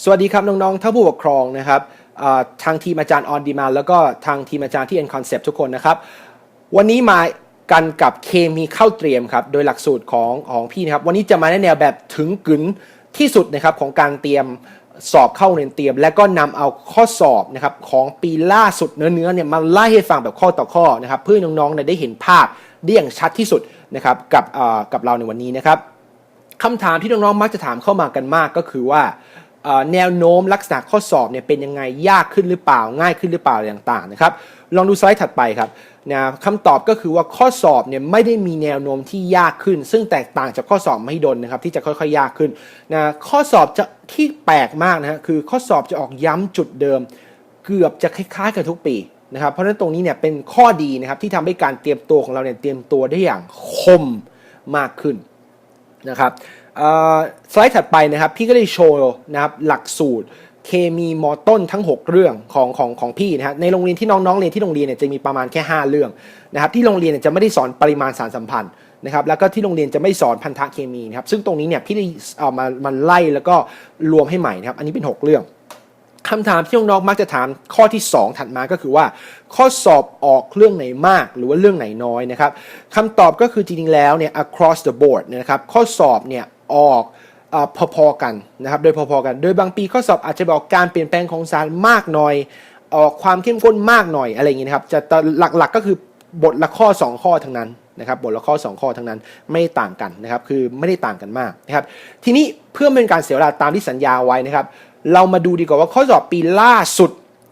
สวัสดีครับน้องๆท่านผู้ปกครองนะครับทางทีมอาจารย์ on demand แล้วก็ทางทีมอาจารย์ที่ N concept ทุกคนนะครับ วันนี้มากันกับเคมีเข้าเตรียมครับ โดยหลักสูตรของของพี่นะครับ วันนี้จะมาในแนวแบบถึงกึนที่สุดนะครับของการเตรียมสอบเข้าเรียนเตรียม และก็นำเอาข้อสอบนะครับของปีล่าสุดเนื้อๆเนี่ยมาไล่ให้ฟังแบบข้อต่อข้อนะครับ เพื่อน้องๆเนี่ยได้เห็นภาพได้อย่างชัดที่สุดนะครับกับกับเราในวันนี้นะครับคำถามที่น้องๆมักจะถามเข้ามากันมากก็คือว่า แนวโน้มลักษณะข้อสอบเนี่ยเป็นยังไงยากขึ้นหรือเปล่าง่ายขึ้นหรือเปล่าอะไรต่างๆนะครับลองดูสไลด์ถัดไปครับนะคำตอบก็คือว่าข้อสอบเนี่ยไม่ได้มีแนวโน้มที่ยากขึ้น ซึ่งแตกต่างจากข้อสอบไม่ดนนะครับที่จะค่อยๆยากขึ้นนะข้อสอบจะที่แปลกมากนะฮะคือข้อสอบจะออกย้ำจุดเดิม เกือบจะคล้ายๆกันทุกปีนะครับเพราะฉะนั้นตรงนี้เนี่ยเป็นข้อดีนะครับที่ทำให้การเตรียมตัวของเราเนี่ยเตรียมตัวได้อย่างคมมากขึ้นนะครับ สไลด์ถัดไปนะครับพี่ก็ได้โชว์นะครับหลักสูตรเคมีมอต้นทั้ง 6 เรื่องของของของพี่นะฮะในโรงเรียนที่น้องๆเรียนที่โรงเรียนเนี่ยจะมีประมาณแค่ 5 เรื่องนะครับที่โรงเรียนเนี่ยจะไม่ได้สอนปริมาณสารสัมพันธ์นะครับแล้วก็ที่โรงเรียนจะไม่สอนพันธะเคมีนะครับซึ่งตรงนี้เนี่ยพี่ได้เอามามันไล่แล้วก็รวมให้ใหม่นะครับอันนี้เป็น 6 เรื่องคำถามที่น้องๆมักจะถามข้อที่ 2 ถัดมาก็คือว่า ข้อสอบออกเรื่องไหนมากหรือว่าเรื่องไหนน้อยนะครับคำตอบก็คือจริงๆแล้วเนี่ย across the board เนยนะครับข้อสอบเนี่ย ออกอพอๆกันนะครับโดยพอๆกัน โดยบางปีข้อสอบอาจจะบอกการเปลี่ยนแปลงของสารมากหน่อย ออกความเข้มข้นมากหน่อยอะไรอย่างงี้นะครับจะแต่หลักๆก็คือบทละข้อ 2 ข้อทั้งนั้นนะครับบทละข้อ 2 ข้อทั้งนั้นไม่ต่างกันนะครับคือไม่ได้ต่างกันมากนะครับทีนี้เพื่อเป็นการเสียเวลาตามที่สัญญาไว้นะครับ เรามาดูดีกว่าว่าข้อสอบปีล่าสุด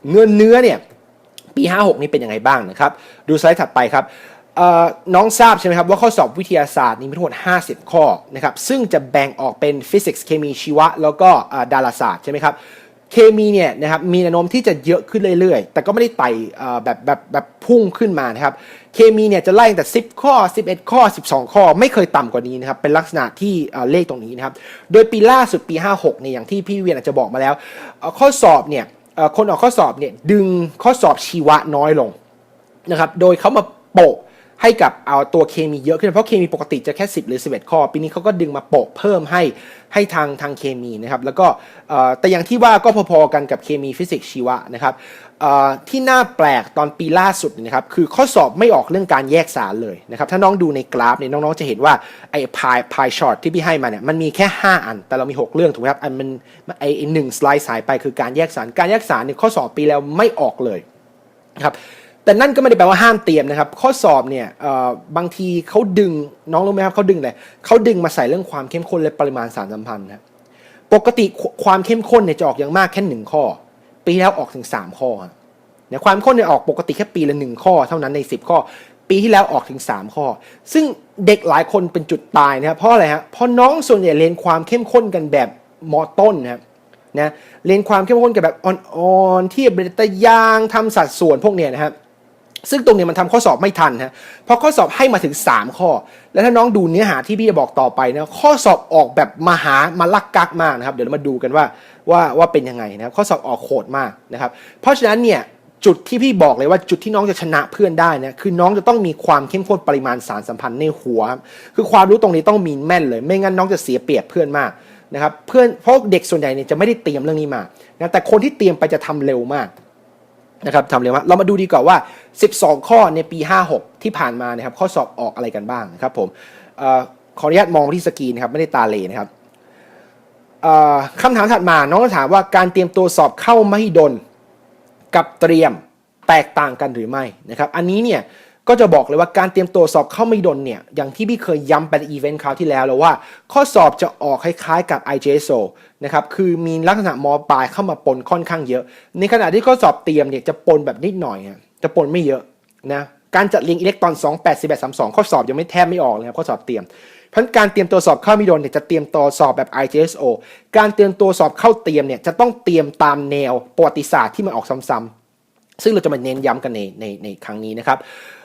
เนื้อเนื้อเนี่ยปี 56 นี่เป็นยังไงบ้างนะครับ ดูสไลด์ถัดไปครับ น้องทราบใช่ไหมครับว่าข้อสอบวิทยาศาสตร์นี่มีทั้งหมด 50 ข้อนะครับซึ่งจะแบ่งออกเป็นฟิสิกส์เคมีชีวะ แล้วก็ดาราศาสตร์ใช่ไหมครับเคมีเนี่ยนะครับมีแนวโน้มที่จะเยอะขึ้นเรื่อยๆ แต่ก็ไม่ได้ไต่แบบแบบแบบพุ่งขึ้นมานะครับเคมีเนี่ยจะไล่ตั้งแต่ 10 ข้อ 11 ข้อ 12 ข้อ ไม่เคยต่ำกว่านี้นะครับเป็นลักษณะที่เลขตรงนี้นะครับโดยปีล่าสุดปี 56เนี่ยอย่างที่พี่เวียนอาจจะบอกมาแล้ว ข้อสอบเนี่ยคนออกข้อสอบเนี่ยดึงข้อสอบชีวะน้อยลงนะครับโดยเขามาโปะ ให้กับเอาตัวเคมีเยอะขึ้นเพราะเคมีปกติจะแค่ 10 หรือ 11 ข้อ ปีนี้เขาก็ดึงมาโปะเพิ่มให้ให้ทางทางเคมีนะครับแล้วก็แต่อย่างที่ว่าก็พอๆกันกับเคมีฟิสิกส์ชีวะนะครับที่น่าแปลกตอนปีล่าสุดนะครับคือข้อสอบไม่ออกเรื่องการแยกสารเลยนะครับถ้าน้องดูในกราฟเนี่ยน้องๆจะเห็นว่าไอ้พายพายช็อตที่พี่ให้มาเนี่ยมันมีแค่ 5 อัน แต่เรามี 6 เรื่องถูกไหมครับอันมันไอ้ไอ้หนึ่งสไลด์สายไปคือการแยกสารการแยกสารเนี่ยข้อสอบปีแล้วไม่ออกเลยนะครับ แต่นั่นก็ไม่ได้แปลว่าห้ามเตรียมนะครับ ข้อสอบเนี่ยบางทีเขาดึงน้องรู้ไหมครับเขาดึงอะไรเขาดึงมาใส่เรื่องความเข้มข้นและปริมาณสารสัมพันธ์นะครปกติความเข้มข้นเนี่ยจะออกอย่างมากแค่หนึ่งข้อ ปีแล้วออกถึง 3 ข้อครับเนี่ยความเข้มข้นเนี่ยออกปกติแค่ปีละหนึ่งข้อ เท่านั้นใน 10 ข้อ ปีที่แล้วออกถึง 3 ข้อ ซึ่งเด็กหลายคนเป็นจุดตายนะครับเพราะอะไรฮะเพราะน้องส่วนใหญ่เรียนความเข้มข้นกันแบบมอต้นนะครับนะเรียนความเข้มข้นกันแบบอ่อนๆที่เบรตายางทำสัดส่วนพวกเนี่ยนะครับ ซึ่งตรงนี้มันทำข้อสอบไม่ทันฮะเพราะข้อสอบให้มาถึง 3 ข้อ แล้วถ้าน้องดูเนื้อหาที่พี่จะบอกต่อไปนะข้อสอบออกแบบมหามาลักกักมากนะครับ เดี๋ยวเรามาดูกันว่าว่าว่าเป็นยังไงนะครับ ข้อสอบออกโหดมากนะครับ เพราะฉะนั้นเนี่ยจุดที่พี่บอกเลยว่าจุดที่น้องจะชนะเพื่อนได้นะคือน้องจะต้องมีความเข้มข้นปริมาณสารสัมพันธ์ในหัวครับคือความรู้ตรงนี้ต้องมีแม่นเลย ไม่งั้นน้องจะเสียเปรียบเพื่อนมากนะครับเพื่อนเพราะเด็กส่วนใหญ่เนี่ยจะไม่ได้เตรียมเรื่องนี้มานะแต่คนที่เตรียมไปจะทำเร็วมาก นะครับทำเร็วมากเรามาดูดีกว่าว่า 12 ข้อในปี 56 ที่ผ่านมานะครับข้อสอบออกอะไรกันบ้างนะครับผมออขออนุญาตมองที่สกรีนครับไม่ได้ตาเลนะครับคำถามถัดมาน้องถามว่าการเตรียมตัวสอบเข้ามหิดลกับเตรียมแตกต่างกันหรือไม่นะครับ อันนี้เนี่ย ก็จะบอกเลยว่าการเตรียมตัวสอบเข้าไมหิดลเนี่ยอย่างที่พี่เคยย้ำไปในอีเวนต์คราวที่แล้วแล้วว่า ข้อสอบจะออกคล้ายๆกับ IJSO นะครับคือมีลักษณะมปลายเข้ามาปนค่อนข้างเยอะ ในขณะที่ข้อสอบเตรียมเนี่ยจะปนแบบนิดหน่อยฮะจะปนไม่เยอะนะการจัดเรียงอิเล็กตรอน 2 8 1 3 2 ข้อสอบยังไม่แทบไม่ออกเลยครับข้อสอบเตรียม เพราะงั้นการเตรียมตัวสอบเข้ามิดลเนี่ยจะเตรียมตัวสอบแบบ IJSO การเตรียมตัวสอบเข้าเตรียมเนี่ยจะต้องเตรียมตามแนวประวัติศาสตร์ที่มันออกซ้ำๆซึ่งเราจะมาเน้นย้ำกันในในในครั้งนี้นะครับ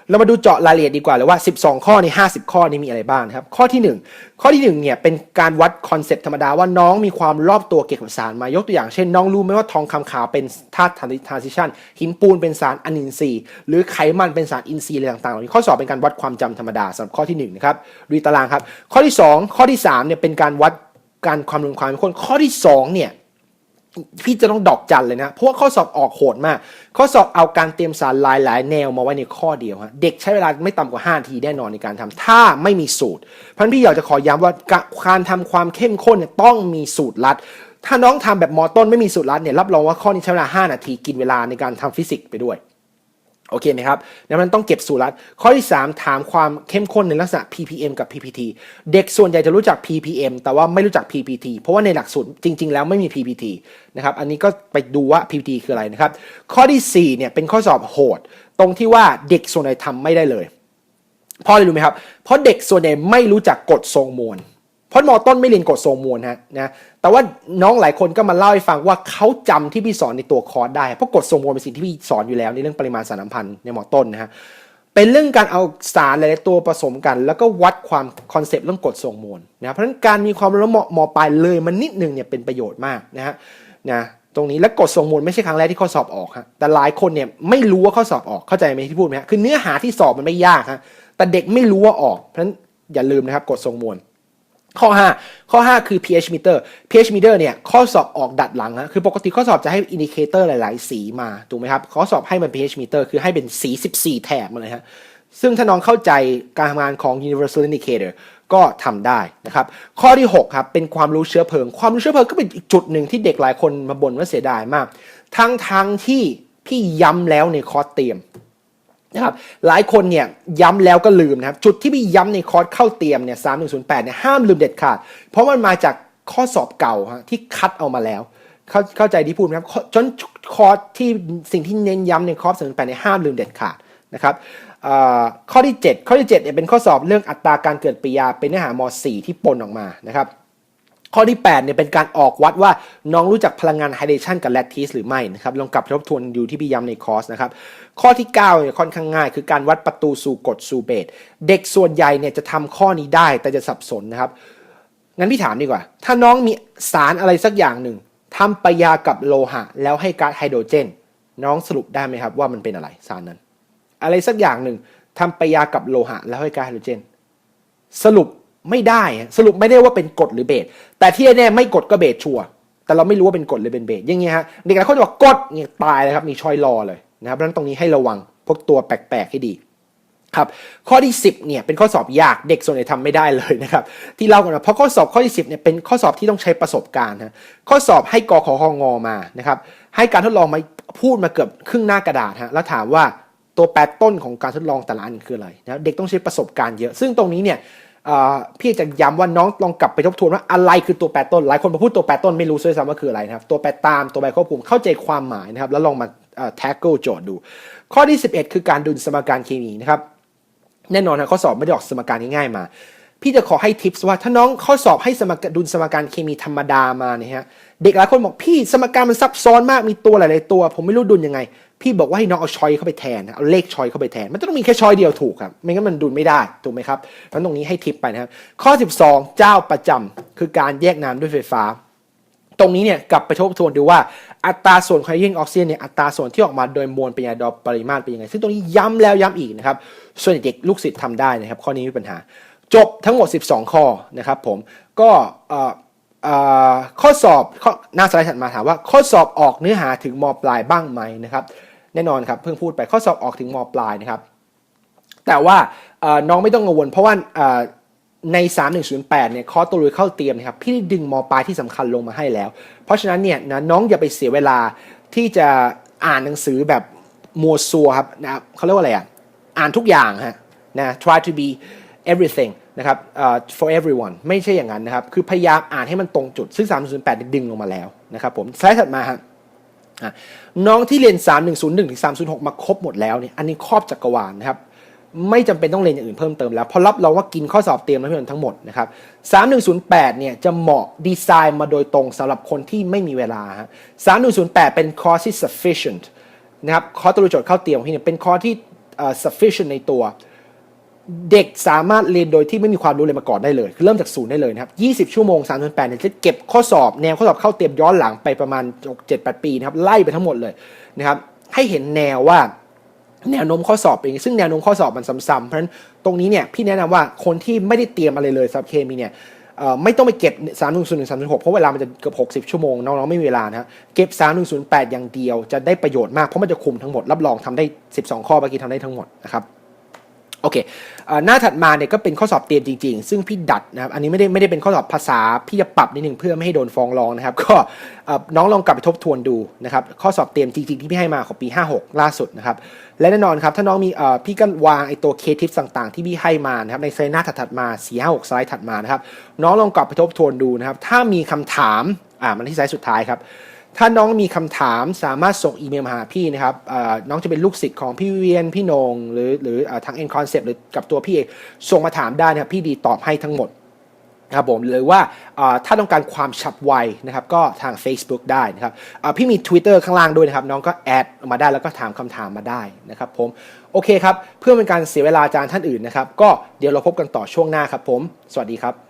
เรามาดูเจาะรายละเอียดดีกว่าเลยว่า 12 ข้อใน 50 ข้อนี้มีอะไรบ้างครับ ข้อที่ 1 ข้อที่ 1 เนี่ย เป็นการวัดคอนเซปต์ธรรมดาว่าน้องมีความรอบตัวเกี่ยวกับสารมายกตัวอย่างเช่นน้องรู้ไหมว่าทองคำขาวเป็นธาตุทรานซิชันหินปูนเป็นสารอนินทรีย์ หรือไขมันเป็นสารอินทรีย์อะไรต่างๆเหล่านี้ข้อสอบเป็นการวัดความจำธรรมดาสำหรับข้อที่1นะครับดูตารางครับ ข้อที่ 2 ข้อที่3เนี่ยเป็นการวัดการความรุนความเข้มข้นข้อที่2เนี่ย พี่จะต้องดอกจันเลยนะ เพราะว่าข้อสอบออกโหดมาก ข้อสอบเอาการเตรียมสารหลายหลายแนวมาไว้ในข้อเดียวฮะ เด็กใช้เวลาไม่ต่ำกว่า5นาทีแน่นอนในการทำถ้าไม่มีสูตรพันพี่อยากจะขอย้ำว่าการทำความเข้มข้นเนี่ยต้องมีสูตรลัด ถ้าน้องทำแบบมอต้นไม่มีสูตรลัดเนี่ยรับรองว่าข้อนี้ใช้เวลา 5 นาทีกินเวลาในการทำฟิสิกส์ไปด้วย โอเคไหมครับดังนั้นต้องเก็บสูตรลัด ข้อที่ 3 ถามความเข้มข้นในลักษณะ ppm กับ ppt เด็กส่วนใหญ่จะรู้จัก ppm แต่ว่าไม่รู้จัก ppt เพราะว่าในหลักสูตรจริง ๆ แล้วไม่มี ppt นะครับ อันนี้ก็ไปดูว่า ppt คืออะไรนะครับ ข้อที่4เนี่ยเป็นข้อสอบโหด ตรงที่ว่าเด็กส่วนใหญ่ทำไม่ได้เลย เพราะอะไรรู้ไหมครับ เพราะเด็กส่วนใหญ่ไม่รู้จักกฎทรงมวล ราะมอต้นไม่เรียนกฎทรงมวลฮะนะแต่ว่าน้องหลายคนก็มาเล่าให้ฟังว่าเขาจำที่พี่สอนในตัวคอร์สได้เพราะกฎทรงมวลเป็นสิ่งที่พี่สอนอยู่แล้วในเรื่องปริมาณสารสัมพันธ์ในมอต้นนะฮะเป็นเรื่องการเอาสารหลายๆตัวผสมกัน แล้วก็วัดความคอนเซปต์เรื่องกฎทรงมวลนะเพราะฉะนั้นการมีความรู้มมปลายเลยมันนิดนึงเนี่ยเป็นประโยชน์มากนะฮะนะตรงนี้และกฎทรงมวลไม่ใช่ครั้งแรกที่ข้อสอบออกฮะแต่หลายคนเนี่ยไม่รู้ว่าข้อสอบออกเข้าใจไหมที่พูดไหมฮะคือเนื้อหาที่สอบมันไม่ยากฮะแต่เด็กไม่รู้ว่าออกเพราะฉะนั้นอย่าลืมนะครับกฎทรงมวล ข้อ 5 ข้อ 5 คือ pH meter pH meter เนี่ย ข้อสอบออกดัดหลังฮะคือปกติข้อสอบจะให้อินดิเคเตอร์หลาย ๆ สีมา ถูกไหมครับ ข้อสอบให้มัน pH meter คือให้เป็นสี 14 แถบมาเลยฮะ ซึ่งถ้าน้องเข้าใจการทำงานของ universal indicator ก็ทำได้นะครับ ข้อที่ 6 ครับ เป็นความรู้เชื้อเพลิง ความรู้เชื้อเพลิงก็เป็นอีกจุดหนึ่งที่เด็กหลายคนมาบ่นว่าเสียดายมาก ทั้งทั้งที่พี่ย้ำแล้วในคอร์สเตรียม นะครับหลายคนเนี่ยย้ำแล้วก็ลืมนะครับจุดที่พี่ย้ำในคอร์สเข้าเตรียมเนี่ยสามหนึ่งศูนย์แปดเนี่ยห้ามลืมเด็ดขาด เพราะมันมาจากข้อสอบเก่าฮะที่คัดเอามาแล้ว เข้าเข้าใจที่พูดไหมครับจนคอร์สที่สิ่งที่เน้นย้ำในคอร์สสามหนึ่งแปดเนี่ยห้ามลืมเด็ดขาดนะครับข้อที่ 7 ข้อที่7เนี่ยเป็นข้อสอบเรื่องอัตราการเกิดปฏิกิริยาเป็นเนื้อหาม .4 ที่ปนออกมานะครับ ข้อที่8เนี่ยเป็นการออกวัดว่าน้องรู้จักพลังงานไฮเดรชันกับแลคทีสหรือไม่นะครับลองกลับทบทวนดูที่พี่ย้ำในคอร์สนะครับข้อที่9เนี่ยค่อนข้างง่าย คือการวัดประตูสู่กฎสู่เบสเด็กส่วนใหญ่เนี่ยจะทำข้อนี้ได้แต่จะสับสนนะครับงั้นพี่ถามดีกว่า ถ้าน้องมีสารอะไรสักอย่างหนึ่งทำปะยากับโลหะ แล้วให้ก๊าซไฮโดรเจน น้องสรุปได้ไหมครับว่ามันเป็นอะไรสารนั้น อะไรสักอย่างหนึ่งทำปะยากับโลหะ แล้วให้ก๊าซไฮโดรเจน สรุป ไม่ได้ สรุปไม่ได้ว่าเป็นกดหรือเบสแต่ที่แน่ไม่กดก็เบสชัวแต่เราไม่รู้ว่าเป็นกดหรือเป็นเบสอย่างเงี้ยฮะเด็กหลายคนจะบอกกดเนี่ยตายเลยครับมีชอยรอเลยนะครับเพราะนั้นตรงนี้ให้ระวังพวกตัวแปลกๆให้ดีครับข้อที่ 10เนี่ยเป็นข้อสอบยากเด็กส่วนใหญ่ทำไม่ได้เลยนะครับที่เล่ากันมาเพราะข้อสอบข้อที่ 10เนี่ยเป็นข้อสอบที่ต้องใช้ประสบการณ์ฮะข้อสอบให้กขคงมานะครับให้การทดลองมาพูดมาเกือบครึ่งหน้ากระดาษฮะแล้วถามว่าตัวแปรต้นของการทดลองแต่ละอันคืออะไรนะเด็กต้องใช้ประสบการณ์เยอะ ซึ่งตรงนี้เนี่ย พี่จะย้ำว่าน้องลองกลับไปทบทวนว่าอะไรคือตัวแปรต้น หลายคนพอพูดตัวแปรต้นไม่รู้ด้วยซ้ำว่าคืออะไรนะครับ ตัวแปรตามตัวแปรควบคุมเข้าใจความหมายนะครับ แล้วลองมาแท็กเกิลโจทย์ดู ข้อที่ 11 คือการดุลสมการเคมีนะครับแน่นอนนะข้อสอบไม่ได้ออกสมการง่ายๆมา พี่จะขอให้ทิปส์ว่าถ้าน้องข้อสอบให้สมการดุลสมการเคมีธรรมดามาเนี่ยฮะเด็กหลายคนบอกพี่สมการมันซับซ้อนมากมีตัวหลายๆตัว ผมไม่รู้ดุลยังไง พี่บอกว่าให้น้องเอาชอยเข้าไปแทนเอาเลขชอยเข้าไปแทน มันต้องมีแค่ชอยเดียวถูกครับไม่งั้นมันดุลไม่ได้ถูกไหมครับงั้นตรงนี้ให้ทิปไปนะครับข้อ 12 เจ้าประจำคือการแยกน้ำด้วยไฟฟ้า ตรงนี้เนี่ยกลับไปทบทวนดูว่าอัตราส่วนไฮโดรนออกซิเจนเนี่ยอัตราส่วนที่ออกมาโดยมวลป็นยังไงโดยปริมาตรเป็นยังไงซึ่งตรงนี้ย้ำแล้วย้ำอีกนะครับส่วนเด็กลูกศิษย์ทำได้นะครับข้อนี้ไม่มีปัญหา จบทั้งหมด 12 ข้อนะครับผมก็ข้อสอบข้อหน้าสไลด์ถัดมาถามว่า ข้อสอบออกเนื้อหาถึงมปลายบ้างไหมนะครับ แน่นอนครับเพิ่งพูดไปข้อสอบออกถึงมปลายนะครับ แต่ว่าน้องไม่ต้องกังวล เพราะว่าเอ่อใน 3108 เนี่ยคอตัวเรือเข้าเตรียมนะครับพี่ได้ดึงมปลายที่สำคัญลงมาให้แล้ว เพราะฉะนั้นเนี่ยนะน้องอย่าไปเสียเวลาที่จะอ่านหนังสือแบบมัวซัวครับนะครับเขาเรียกว่าอะไรอะอ่านทุกอย่างฮะนะ try to be everything นะครับเอ่อ for everyone ไม่ใช่อย่างนั้นนะครับ คือพยายามอ่านให้มันตรงจุด ซึ่ง 3008เนี่ยดึงลงมาแล้วนะครับผมสไลด์ถัดมาฮะน้องที่เรียน 3101 ถึง 306 มาครบหมดแล้วเนี่ย อันนี้ครอบจักรวาลนะครับ ไม่จำเป็นต้องเรียนอย่างอื่นเพิ่มเติมแล้วเพราะรับรองว่ากินข้อสอบเตรียมแล้วทั้งหมดนะครับ 3108 เนี่ยจะเหมาะดีไซน์มาโดยตรงสำหรับคนที่ไม่มีเวลาฮะ3108 เป็นคอร์สที่ sufficient นะครับ คอร์สตัวโจทย์เข้าเตรียมพี่เนี่ยเป็นคอร์สที่ sufficient ในตัว เด็กสามารถเรียนโดยที่ไม่มีความรู้เลยมาก่อนได้เลยคือเริ่มจากศูนย์ได้เลยนะครับ 20 ชั่วโมง 3 8เนี่ยจะเก็บข้อสอบแนวข้อสอบเข้าเตรียมย้อนหลังไปประมาณ 7-8 ปีนะครับไล่ไปทั้งหมดเลยนะครับให้เห็นแนวว่าแนวโน้มข้อสอบเป็นยังซึ่งแนวโน้มข้อสอบมันซ้ำๆเพราะฉะนั้นตรงนี้เนี่ยพี่แนะนำว่าคนที่ไม่ได้เตรียมอะไรเลยสำหรับเคมีเนี่ยไม่ต้องไปเก็บ 3 1 0 1 3 0 6 เพราะเวลามันจะเกือบ60 ชั่วโมง น้องๆ ไม่มีเวลานะฮะเก็บ 3 1 0 8 อย่างเดียวจะได้ประโยชน์มาก เพราะมันจะคุมทั้งหมด รับรองทำได้ 12 ข้อเมื่อกี้ทำได้ทั้งหมดนะครับ โอเคหน้าถัดมาเนี่ยก็เป็นข้อสอบเตรียมจริง ๆ ซึ่งพี่ดัดนะครับอันนี้ไม่ได้ไม่ได้เป็นข้อสอบภาษาพี่จะปรับนิดนึงเพื่อไม่ให้โดนฟ้องร้องนะครับก็น้องลองกลับไปทบทวนดูนะครับข้อสอบเตรียมจริง ๆ ที่พี่ให้มาของปี 56 ล่าสุดนะครับและแน่นอนครับถ้าน้องมีพี่ก็วางไอตัวเคทิปต่างๆ ที่พี่ให้มานะครับในไซด์หน้าถัดมา4 5 6สไลด์ถัดมานะครับน้องลองกลับไปทบทวนดูนะครับถ้ามีคำถามอ่ามันที่ไซด์สุดท้ายครับ ถ้าน้องมีคำถามสามารถส่งอีเมลมาหาพี่นะครับน้องจะเป็นลูกศิษย์ของพี่เวียนพี่นง หรือหรือเอ่อทาง N Concept หรือกับตัวพี่เองส่งมาถามได้นะครับพี่ดีตอบให้ทั้งหมดนะครับผมหรือว่าถ้าต้องการความฉับไวนะครับก็ทาง Facebook ได้นะครับพี่มี Twitter ข้างล่างด้วยนะครับน้องก็แอดมาได้แล้วก็ถามคำถามมาได้นะครับผมโอเคครับ เพื่อเป็นการเสียเวลาอาจารย์ท่านอื่นนะครับ ก็เดี๋ยวเราพบกันต่อช่วงหน้าครับผม สวัสดีครับ